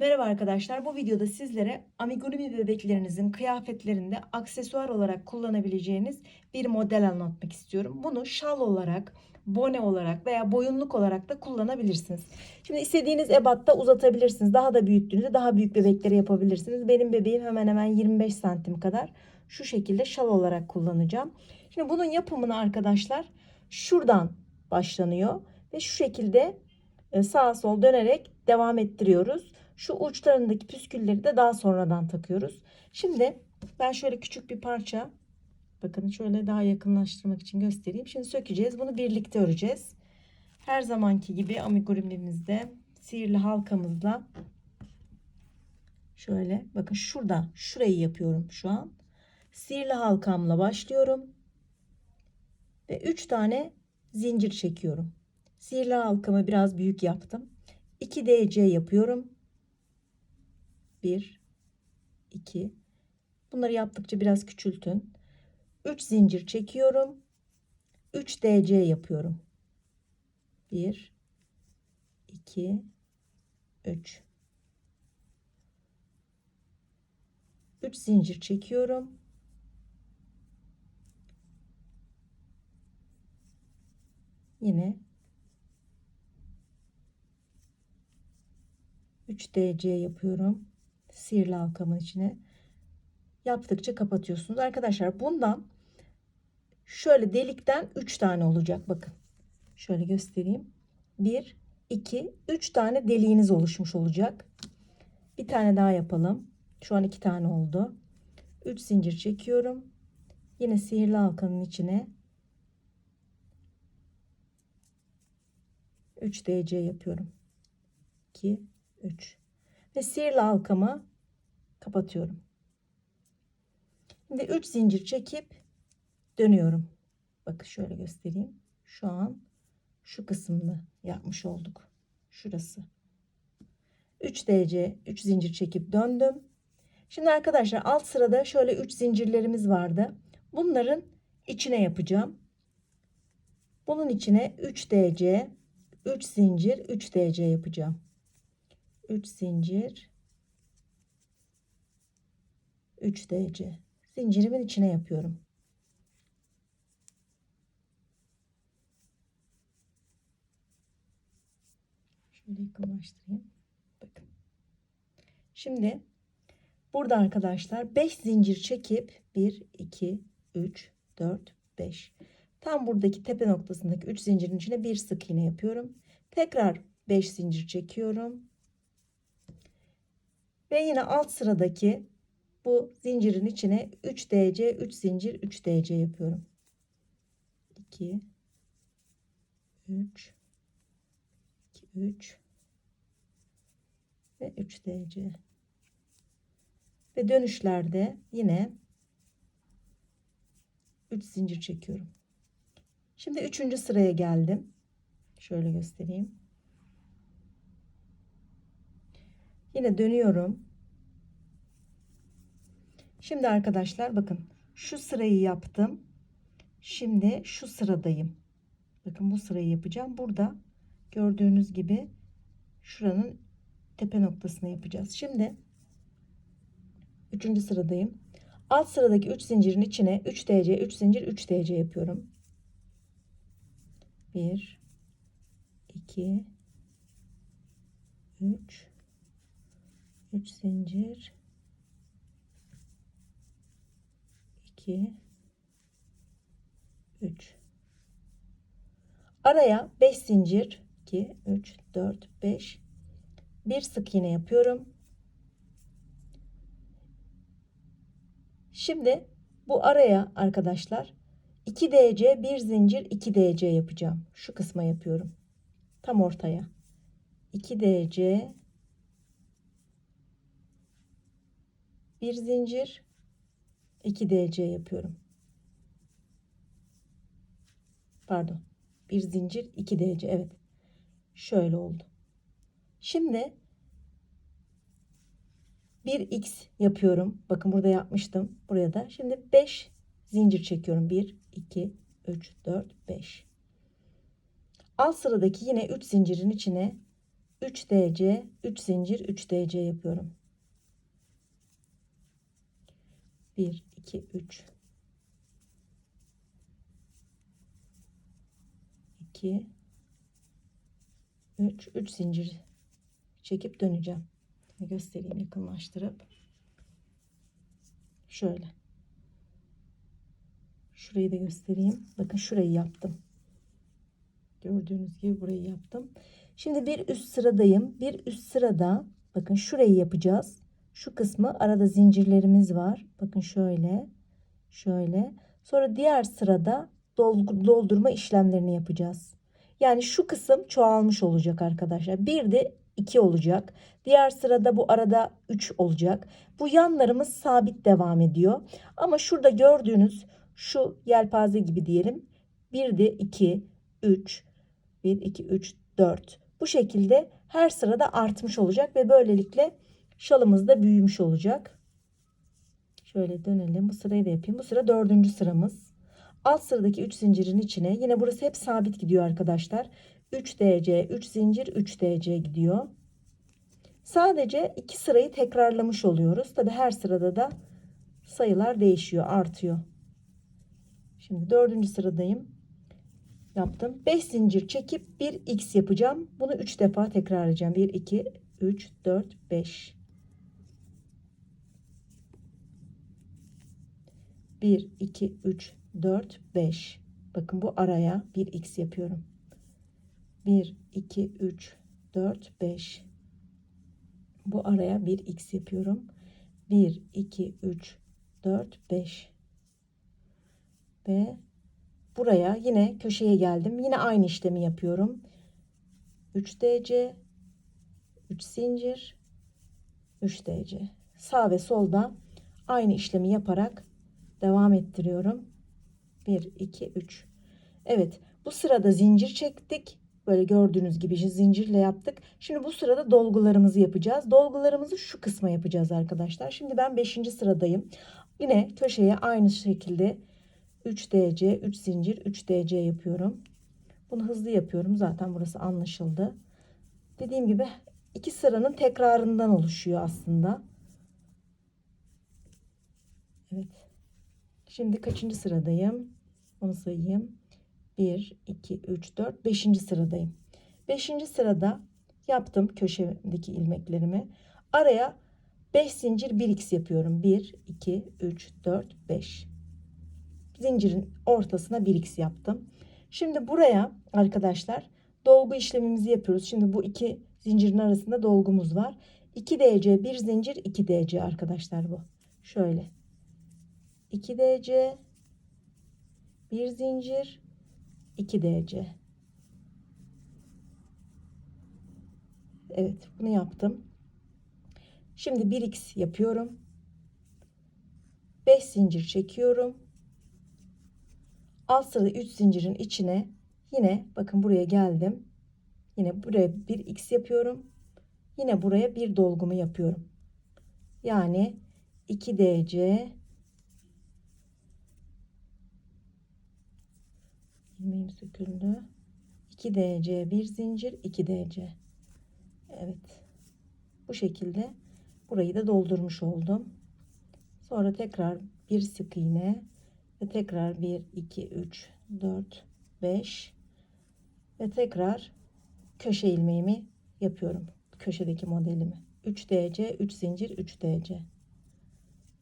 Merhaba arkadaşlar. Bu videoda sizlere amigurumi bebeklerinizin kıyafetlerinde aksesuar olarak kullanabileceğiniz bir model anlatmak istiyorum. Bunu şal olarak, bone olarak veya boyunluk olarak da kullanabilirsiniz. Şimdi istediğiniz ebatta uzatabilirsiniz. Daha da büyüttüğünüzde daha büyük bebekleri yapabilirsiniz. Benim bebeğim hemen hemen 25 santim kadar. Şu şekilde şal olarak kullanacağım. Şimdi bunun yapımını arkadaşlar şuradan başlanıyor ve şu şekilde e, sağa sol dönerek devam ettiriyoruz. Şu uçlarındaki püskülleri de daha sonradan takıyoruz. Şimdi ben şöyle küçük bir parça bakın şöyle daha yakınlaştırmak için göstereyim. Şimdi sökeceğiz. Bunu birlikte öreceğiz. Her zamanki gibi amigurumi'mizde sihirli halkamızla şöyle bakın şurada şurayı yapıyorum şu an. Sihirli halkamla başlıyorum. Ve 3 tane zincir çekiyorum. Sihirli halkamı biraz büyük yaptım. 2 DC yapıyorum. 1 2 Bunları yaptıkça biraz küçültün. 3 zincir çekiyorum. 3 DC yapıyorum. 1 2 3 3 zincir çekiyorum. Yine 3 DC yapıyorum. Sihirli halkamın içine. Yaptıkça kapatıyorsunuz. Arkadaşlar bundan şöyle delikten 3 tane olacak. Bakın. Şöyle göstereyim. 1, 2, 3 tane deliğiniz oluşmuş olacak. Bir tane daha yapalım. Şu an 2 tane oldu. 3 zincir çekiyorum. Yine sihirli halkanın içine 3 DC yapıyorum. 2 3 ve sihirli halkamı kapatıyorum. Şimdi 3 zincir çekip dönüyorum. Bakın şöyle göstereyim. Şu an şu kısmını yapmış olduk. Şurası. 3 DC 3 zincir çekip döndüm. Şimdi arkadaşlar alt sırada şöyle 3 zincirlerimiz vardı. Bunların içine yapacağım. Bunun içine 3 DC 3 zincir 3 DC yapacağım. 3 zincir 3 DC zincirimin içine yapıyorum. Şöyle yakınlaştırayım. Bakın. Şimdi burada arkadaşlar 5 zincir çekip 1 2 3 4 5 tam buradaki tepe noktasındaki 3 zincirin içine bir sık iğne yapıyorum. Tekrar 5 zincir çekiyorum. Ve yine alt sıradaki bu zincirin içine 3 DC, 3 zincir, 3 DC yapıyorum. 2 3 2 3 ve 3 DC. Ve dönüşlerde yine 3 zincir çekiyorum. Şimdi 3. sıraya geldim. Şöyle göstereyim. Yine dönüyorum. Şimdi arkadaşlar bakın şu sırayı yaptım. Şimdi şu sıradayım. Bakın bu sırayı yapacağım. Burada gördüğünüz gibi şuranın tepe noktasını yapacağız. Şimdi 3. sıradayım. Alt sıradaki 3 zincirin içine 3 DC, 3 zincir, 3 DC yapıyorum. 1 2 3 3 zincir 2 3 araya 5 zincir 2 3 4 5 bir sık iğne yapıyorum. Şimdi bu araya arkadaşlar 2 DC bir zincir 2 DC yapacağım. Şu kısma yapıyorum. Tam ortaya. 2 DC bir zincir 2 DC yapıyorum. Pardon. Bir zincir 2 DC. Evet. Şöyle oldu. Şimdi bir X yapıyorum. Bakın burada yapmıştım. Buraya da. Şimdi 5 zincir çekiyorum. 1, 2, 3, 4, 5. Alt sıradaki yine 3 zincirin içine 3 DC, 3 zincir, 3 DC yapıyorum. 1 2 3 2 3 3 zincir çekip döneceğim. Göstereyim yakınlaştırıp. Şöyle. Şurayı da göstereyim. Bakın şurayı yaptım. Gördüğünüz gibi burayı yaptım. Şimdi bir üst sıradayım. Bir üst sırada bakın şurayı yapacağız. Şu kısmı arada zincirlerimiz var. Bakın şöyle. Şöyle. Sonra diğer sırada doldurma işlemlerini yapacağız. Yani şu kısım çoğalmış olacak arkadaşlar. Bir de 2 olacak. Diğer sırada bu arada 3 olacak. Bu yanlarımız sabit devam ediyor. Ama şurada gördüğünüz şu yelpaze gibi diyelim. Bir de 2, 3, 1, 2, 3, 4. Bu şekilde her sırada artmış olacak ve böylelikle şalımız da büyümüş olacak. Şöyle dönelim. Bu sırayı da yapayım. Bu sıra dördüncü sıramız. Alt sıradaki 3 zincirin içine yine burası hep sabit gidiyor arkadaşlar. 3 DC, 3 zincir, 3 DC gidiyor. Sadece iki sırayı tekrarlamış oluyoruz. Tabi her sırada da sayılar değişiyor, artıyor. Şimdi dördüncü sıradayım. Yaptım. 5 zincir çekip bir x yapacağım. Bunu 3 defa tekrarlayacağım. 1, 2, 3, 4, 5. 1, 2, 3, 4, 5. Bakın bu araya bir x yapıyorum. 1, 2, 3, 4, 5. Bu araya bir x yapıyorum. 1, 2, 3, 4, 5. Ve buraya yine köşeye geldim. Yine aynı işlemi yapıyorum. 3 DC, 3 zincir, 3 DC. Sağ ve solda aynı işlemi yaparak devam ettiriyorum. 1, 2, 3. Evet bu sırada zincir çektik. Böyle gördüğünüz gibi zincirle yaptık. Şimdi bu sırada dolgularımızı yapacağız. Dolgularımızı şu kısma yapacağız arkadaşlar. Şimdi ben 5. sıradayım. Yine köşeye aynı şekilde 3 DC, 3 zincir, 3 DC yapıyorum. Bunu hızlı yapıyorum. Zaten burası anlaşıldı. Dediğim gibi iki sıranın tekrarından oluşuyor aslında. Evet. Şimdi kaçıncı sıradayım? Onu sayayım. 1, 2, 3, 4, 5. sıradayım. 5. sırada yaptım köşedeki ilmeklerimi. Araya 5 zincir 1x yapıyorum. 1, 2, 3, 4, 5. Zincirin ortasına 1x yaptım. Şimdi buraya arkadaşlar dolgu işlemimizi yapıyoruz. Şimdi bu iki zincirin arasında dolgumuz var. 2 DC bir zincir 2 DC arkadaşlar bu. Şöyle. 2 DC bir zincir 2 DC. Evet bunu yaptım. Şimdi 1x yapıyorum. 5 zincir çekiyorum. Alt sırada 3 zincirin içine yine bakın buraya geldim. Yine buraya bir x yapıyorum. Yine buraya bir dolgumu yapıyorum. Yani 2 DC söküldü. 2 DC bir zincir 2 DC. Evet. Bu şekilde burayı da doldurmuş oldum. Sonra tekrar bir sık iğne ve tekrar 1 2 3 4 5 ve tekrar köşe ilmeğimi yapıyorum. Köşedeki modelimi. 3 DC, 3 zincir, 3 DC.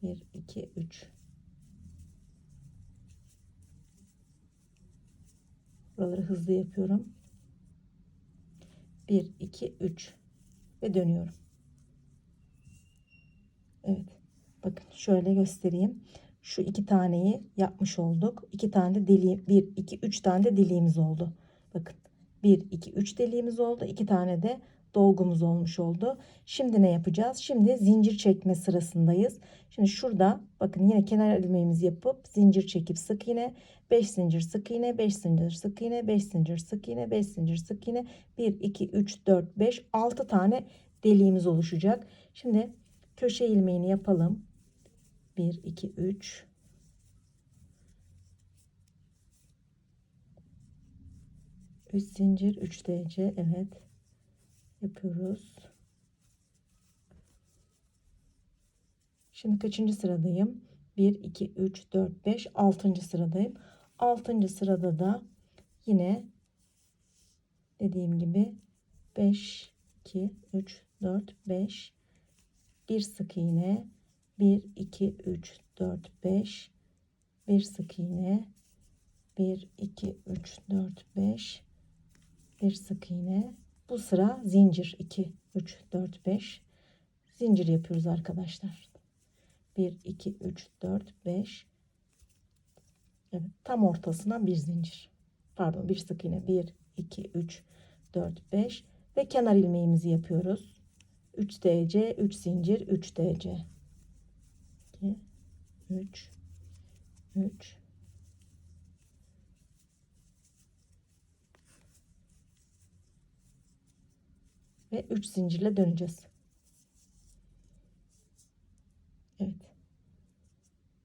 1 2 3 Buraları hızlı yapıyorum. 1 2 3 ve dönüyorum. Evet. Bakın şöyle göstereyim. Şu iki taneyi yapmış olduk. İki tane de deliğim, bir, iki, üç tane de deliğimiz oldu. Bakın bir, iki, üç deliğimiz oldu. İki tane de dolgumuz olmuş oldu. Şimdi ne yapacağız? Şimdi zincir çekme sırasındayız. Şimdi şurada bakın yine kenar ilmeğimizi yapıp zincir çekip sık iğne 5 zincir sık iğne 5 zincir sık iğne 5 zincir sık iğne 5 zincir sık iğne 1 2 3 4 5 6 tane deliğimiz oluşacak. Şimdi köşe ilmeğini yapalım. 1 2 3 3 zincir 3 DC evet yapıyoruz. Şimdi kaçıncı sıradayım? 1, 2, 3, 4, 5, 6. sıradayım. 6. sırada da yine dediğim gibi 5, 2, 3, 4, 5 bir sık iğne 1, 2, 3, 4, 5 bir sık iğne 1, 2, 3, 4, 5 bir sık iğne bu sıra zincir 2, 3, 4, 5 zincir yapıyoruz arkadaşlar. 1, 2, 3, 4, 5 evet, tam ortasına bir zincir pardon bir sık iğne 1, 2, 3, 4, 5 ve kenar ilmeğimizi yapıyoruz. 3 DC, 3 zincir, 3 DC. 2, 3, 3, ve 3 zincirle döneceğiz. Evet.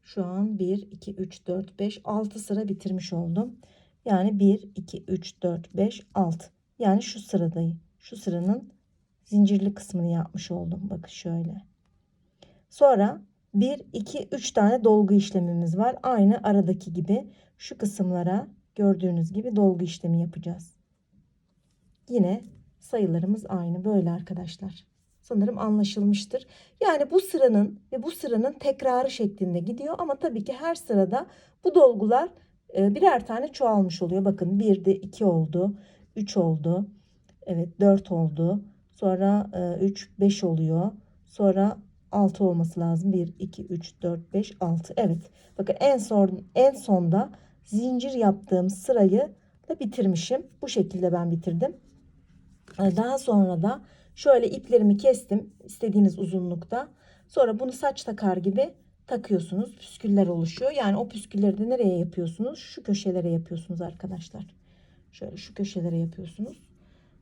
Şu an 1, 2, 3, 4, 5, 6 sıra bitirmiş oldum. Yani 1, 2, 3, 4, 5, 6. Yani şu sıradayım. Şu sıranın zincirli kısmını yapmış oldum. Bakın şöyle. Sonra 1, 2, 3 tane dolgu işlemimiz var. Aynı aradaki gibi şu kısımlara gördüğünüz gibi dolgu işlemi yapacağız. Yine sayılarımız aynı böyle arkadaşlar. Sanırım anlaşılmıştır. Yani bu sıranın ve bu sıranın tekrarı şeklinde gidiyor ama tabii ki her sırada bu dolgular e, birer tane çoğalmış oluyor. Bakın 1 de 2 oldu, 3 oldu. Evet 4 oldu. Sonra 3 e, 5 oluyor. Sonra 6 olması lazım. 1 2 3 4 5 6. Evet. Bakın en son en sonda zincir yaptığım sırayı da bitirmişim. Bu şekilde ben bitirdim. E, daha sonra da şöyle iplerimi kestim istediğiniz uzunlukta. Sonra bunu saç takar gibi takıyorsunuz. Püsküller oluşuyor. Yani o püskülleri de nereye yapıyorsunuz? Şu köşelere yapıyorsunuz arkadaşlar. Şöyle şu köşelere yapıyorsunuz.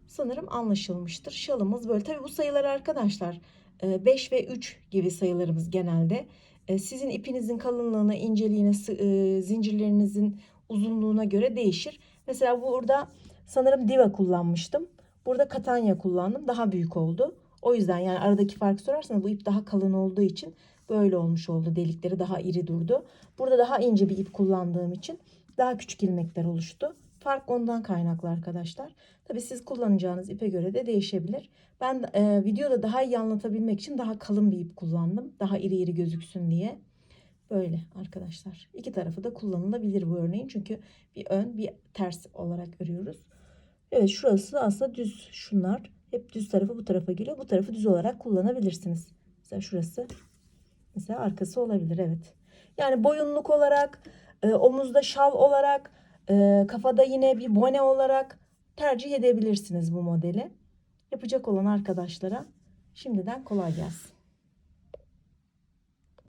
Sanırım anlaşılmıştır. Şalımız böyle. Tabi bu sayılar arkadaşlar 5 ve 3 gibi sayılarımız genelde. E, sizin ipinizin kalınlığına, inceliğine, e, zincirlerinizin uzunluğuna göre değişir. Mesela burada sanırım diva kullanmıştım. Burada katanya kullandım. Daha büyük oldu. O yüzden yani aradaki farkı sorarsanız bu ip daha kalın olduğu için böyle olmuş oldu. Delikleri daha iri durdu. Burada daha ince bir ip kullandığım için daha küçük ilmekler oluştu. Fark ondan kaynaklı arkadaşlar. Tabi siz kullanacağınız ipe göre de değişebilir. Ben e, videoda daha iyi anlatabilmek için daha kalın bir ip kullandım. Daha iri iri gözüksün diye. Böyle arkadaşlar. İki tarafı da kullanılabilir bu örneğin. Çünkü bir ön bir ters olarak örüyoruz. Evet şurası aslında düz. Şunlar hep düz tarafı bu tarafa geliyor. Bu tarafı düz olarak kullanabilirsiniz. Mesela şurası mesela arkası olabilir. Evet. Yani boyunluk olarak, e, omuzda şal olarak, e, kafada yine bir bone olarak tercih edebilirsiniz bu modeli. Yapacak olan arkadaşlara şimdiden kolay gelsin.